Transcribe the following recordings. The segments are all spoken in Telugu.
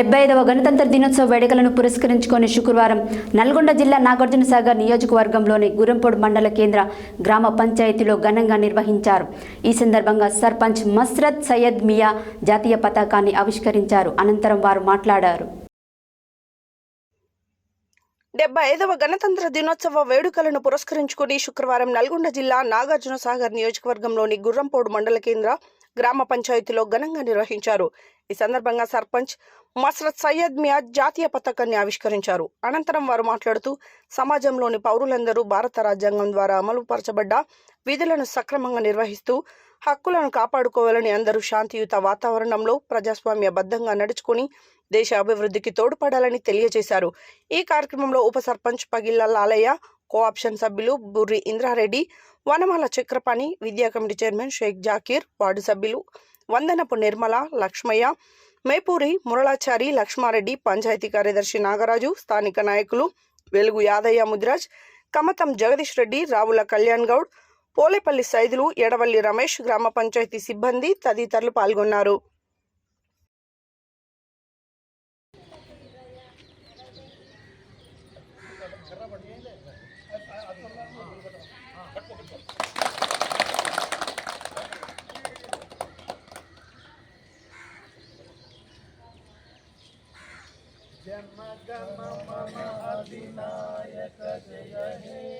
డెబ్బై ఐదవ గణతంత్ర దినోత్సవ వేడుకలను పురస్కరించుకొని శుక్రవారం నల్గొండ జిల్లా నాగార్జున సాగర్ నియోజకవర్గంలోని గురంపొడు మండల కేంద్ర గ్రామ పంచాయతీలో ఘనంగా నిర్వహించారు. ఈ సందర్భంగా సర్పంచ్ మస్రత్ సయ్యద్ మియా జాతీయ పతాకాన్ని ఆవిష్కరించారు. అనంతరం వారు మాట్లాడారు. డెబ్బై ఐదవ గణతంత్ర దినోత్సవ వేడుకలను పురస్కరించుకుని శుక్రవారం నల్గొండ జిల్లా నాగార్జునసాగర్ నియోజకవర్గంలోని గుర్రంపోడు మండల కేంద్ర గ్రామ పంచాయతీలో ఘనంగా నిర్వహించారు. ఈ సందర్భంగా సర్పంచ్ మస్రత్ సయ్యద్ మియాద్ జాతీయ పతాకాన్ని ఆవిష్కరించారు. అనంతరం వారు మాట్లాడుతూ సమాజంలోని పౌరులందరూ భారత రాజ్యాంగం ద్వారా అమలుపరచబడ్డ విధులను సక్రమంగా నిర్వహిస్తూ హక్కులను కాపాడుకోవాలని అందరూ శాంతియుత వాతావరణంలో ప్రజాస్వామ్యబద్ధంగా నడుచుకుని దేశ అభివృద్ధికి తోడ్పడాలని తెలియజేశారు. ఈ కార్యక్రమంలో ఉప సర్పంచ్ పగిల్ల లాలయ్య కోఆప్షన్ సభ్యులు బుర్రి ఇంద్రారెడ్డి వనమాల చక్రపాణి విద్యా committee chairman Sheikh Zakir ward సభ్యులు వందనపు నిర్మల లక్ష్మయ్య మేపూరి మురళాచారి లక్ష్మారెడ్డి పంచాయతీ కార్యదర్శి నాగరాజు స్థానిక నాయకులు వెలుగు యాదయ్య ముదిరాజ్ కమతం జగదీష్ రెడ్డి రావుల కళ్యాణ్ గౌడ్ పోలేపల్లి సైదులు ఎడవల్లి రమేష్ గ్రామ పంచాయతీ సిబ్బంది తదితరులు పాల్గొన్నారు. जय मग मम अधिनायक जय हे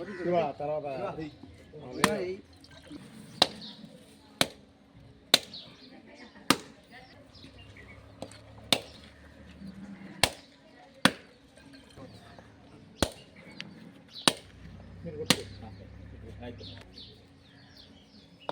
శివ తర్వాత మీరు కొట్టుకోవచ్చు